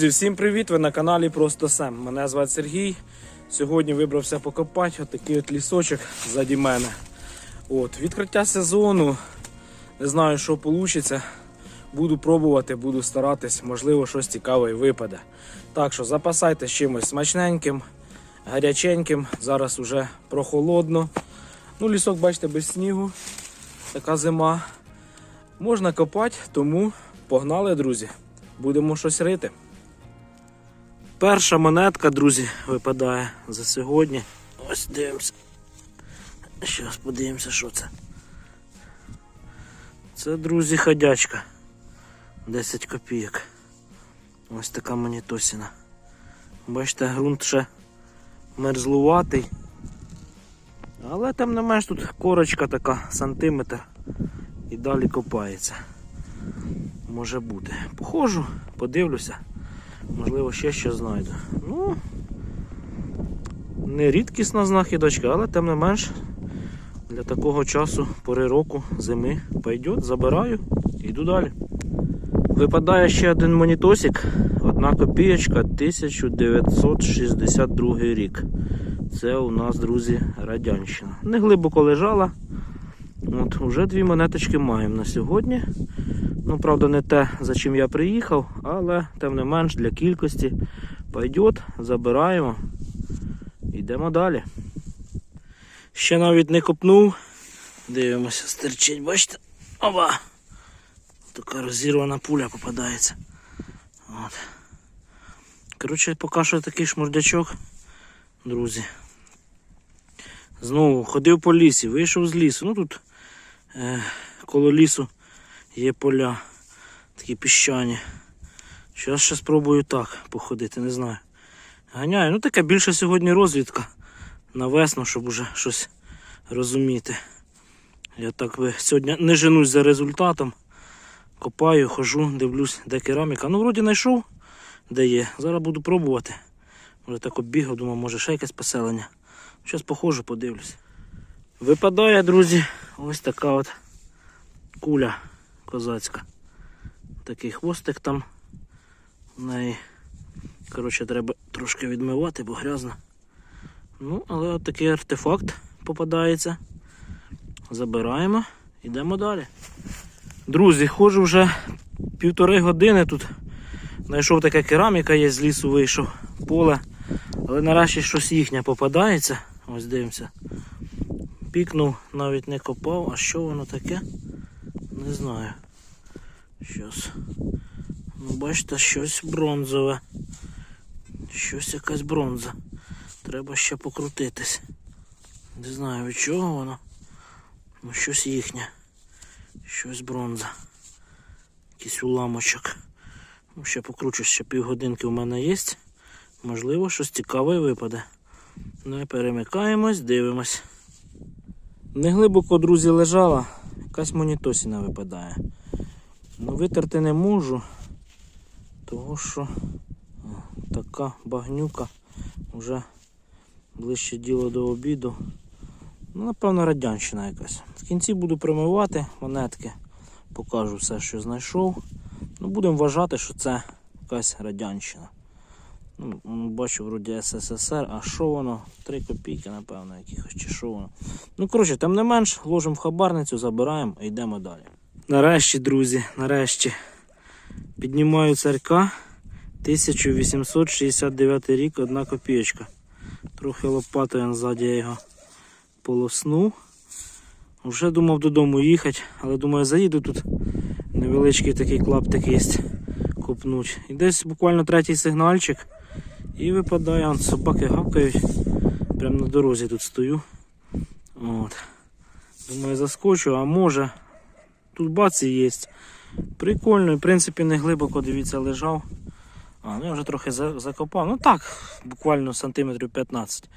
Друзі, всім привіт! Ви на каналі Просто Сем. Мене звати Сергій. Сьогодні вибрався покопати отакий от лісочок ззаді мене. От, відкриття сезону. Не знаю, що вийде. Буду пробувати, буду старатись, можливо, щось цікаве і випаде. Так що запасайтесь чимось смачненьким, гаряченьким. Зараз уже прохолодно. Ну, лісок, бачите, без снігу. Така зима. Можна копати, тому погнали, друзі. Будемо щось рити. Перша монетка, друзі, випадає за сьогодні. Ось дивимося. Зараз подивимося, що це. Це, друзі, ходячка. 10 копійок. Ось така монітосіна. Бачите, ґрунт ще мерзлуватий. Але там не менш тут корочка така, сантиметр. І далі копається. Може бути. Походжу, подивлюся. Можливо, ще щось знайду. Ну, не рідкісна знахідочка, але тим не менш для такого часу, пори року, зими пойдет, забираю йду далі. Випадає ще один монітосик, одна копієчка 1962 рік. Це у нас, друзі, радянщина. Не глибоко лежала. От, Уже дві монеточки маємо на сьогодні. Ну, правда, не те, за чим я приїхав, але тим не менш для кількості пойдет, забираємо. Йдемо далі. Ще навіть не копнув. Дивимося, стерчить, бачите? Оба! Така розірвана пуля попадається. От. Коротше, поки що такий шмурдячок, друзі. Знову ходив по лісі, вийшов з лісу. Ну тут е, коло лісу є поля, такі піщані. Зараз ще спробую так походити, не знаю. Ганяю. Ну таке більше сьогодні розвідка на весну, щоб уже щось розуміти. Я так би сьогодні не женусь за результатом. Копаю, хожу, дивлюсь, де кераміка. Ну, вроді знайшов, де є. Зараз буду пробувати. Може так оббігав, думав, може ще якесь поселення. Зараз походжу, подивлюсь. Випадає, друзі, ось така от куля козацька. Такий хвостик там. В неї. Коротше, треба трошки відмивати, бо грязно. Ну, але от такий артефакт попадається. Забираємо, йдемо далі. Друзі, ходжу вже півтори години тут. Знайшов така кераміка, є з лісу вийшов поле. Але нарешті щось їхнє попадається. Ось дивимося. Пікнув, навіть не копав, а що воно таке? Не знаю. Щось. Ну, бачите, щось бронзове. Щось якась бронза. Треба ще покрутитись. Не знаю від чого воно. Ну щось їхнє. Щось бронза. Якийсь уламочок. Ну, ще покручу, ще півгодинки у мене є. Можливо, щось цікаве випаде. Ну і перемикаємось, дивимось. Неглибоко, друзі, лежала, якась монітосіна випадає. Ну, витерти не можу, тому що така багнюка вже ближче діло до обіду. Ну, напевно, радянщина якась. В кінці буду промивати монетки, покажу все, що знайшов. Ну, Будемо вважати, що це якась радянщина. Ну, бачу, вроді СССР, а що воно? 3 копійки, напевно, якихось чи що воно. Ну, коротше, тим не менш, ложимо в хабарницю, забираємо і йдемо далі. Нарешті, друзі, нарешті піднімаю царька 1869 рік, одна копійочка. Трохи лопатою ззаді я його полоснув. Вже думав додому їхати, але думаю, заїду тут невеличкий такий клаптик є копнуть. І десь буквально третій сигнальчик. І випадає, он, собаки гавкають. Прямо на дорозі тут стою. От. Думаю, заскочу, а може. Тут баці є. Прикольно, в принципі, не глибоко, дивіться, лежав. А, ну я вже трохи закопав. Ну так, буквально сантиметрів 15.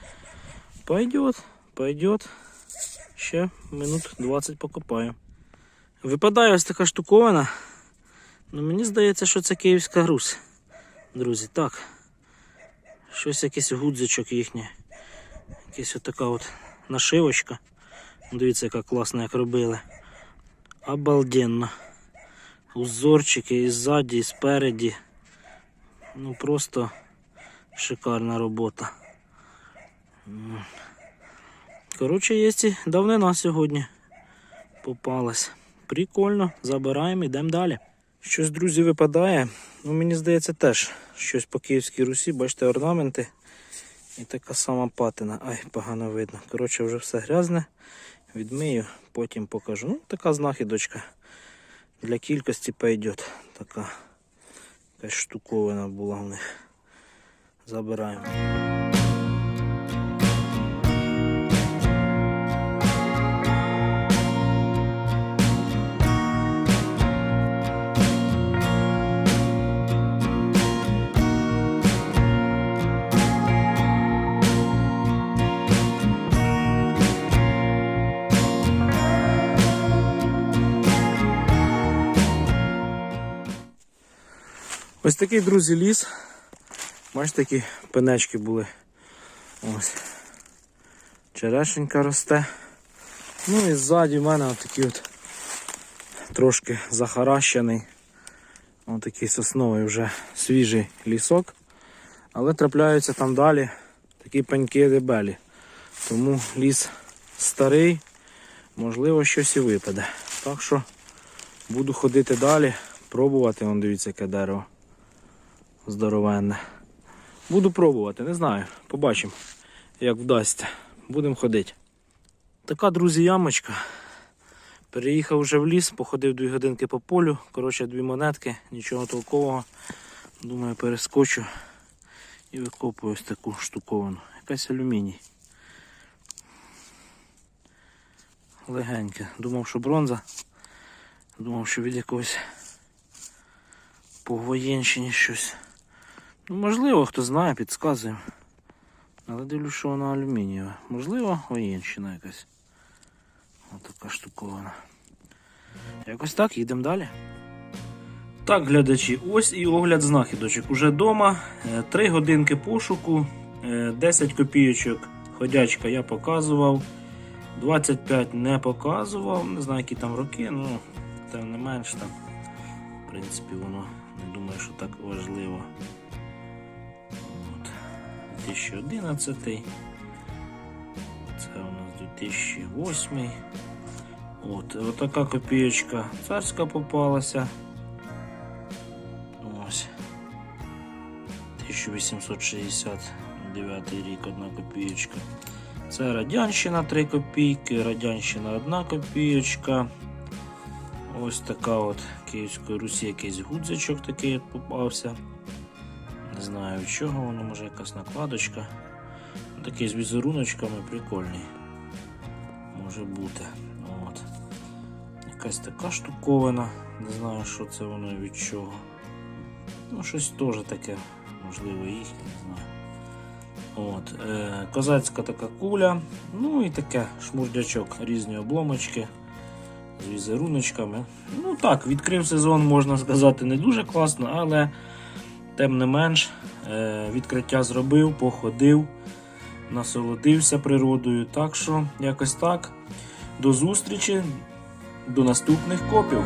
Пойдет, пойдет. Ще минут 20 покопаю. Випадає ось така штуковина. Ну мені здається, що це Київська Русь. Друзі, так. Щось якийсь гудзичок їхній. Якась отака от нашивочка. Дивіться, яка класна, як робили. Обалденно. Узорчики і ззаді, і спереді. Ну просто шикарна робота. Коротше, є давнина сьогодні попалась. Прикольно, забираємо, йдемо далі. Щось, друзі, випадає. Ну, мені здається, теж щось по Київській Русі, бачите, орнаменти. І така сама патина. Ай, погано видно. Коротше, вже все грязне. Відмию, потім покажу. Ну, така знахідочка. Для кількості пойдет. Така якась штуковина була в них. Забираємо. Ось такий, друзі, ліс. Бачите, такі пенечки були. Ось. Черешенька росте. Ну і ззаді в мене отакий от трошки захаращений. Отакий сосновий вже свіжий лісок. Але трапляються там далі такі пеньки дебелі. Тому ліс старий, можливо, щось і випаде. Так що буду ходити далі, пробувати. Вон дивіться, яке дерево здоровенне. Буду пробувати, не знаю. Побачимо, як вдасться. Будемо ходити. Така, друзі, ямочка. Переїхав вже в ліс, походив дві годинки по полю. Коротше, дві монетки, нічого толкового. Думаю, перескочу і викопую ось таку штуковину. Якась алюміній. Легеньке. Думав, що бронза. Думав, що від якогось по воєнщині щось. Ну, можливо, хто знає, підказує. Але дивлюсь, що воно алюмінієве. Можливо, воєнщина якась. Ось така штукована. Якось так, їдемо далі. Так, глядачі, ось і огляд знахідочок. Уже вдома. Три годинки пошуку, е, 10 копійочок ходячка я показував. 25 не показував. Не знаю, які там роки, ну тим не менш там. В принципі, воно не думаю, що так важливо. От. 2011. Це у нас 2008. От, така копієчка царська попалася. Ось. 1869 рік одна копієчка. Це Радянщина 3 копійки, Радянщина 1 копійочка. Ось така от Київської Русі якийсь гудзичок такий попався. Знаю чого воно, може якась накладочка. Такий з візеруночками прикольний. Може бути. От. Якась така штуковина. Не знаю, що це воно від чого. Ну, щось теж таке, можливо, їхнє, не знаю. От, е, козацька така куля, ну і таке шмурдячок, різні обломочки з візеруночками. Ну так, відкрив сезон, можна сказати, не дуже класно, але тим не менш е, відкриття зробив, походив, насолодився природою. Так що, якось так. До зустрічі, до наступних копів.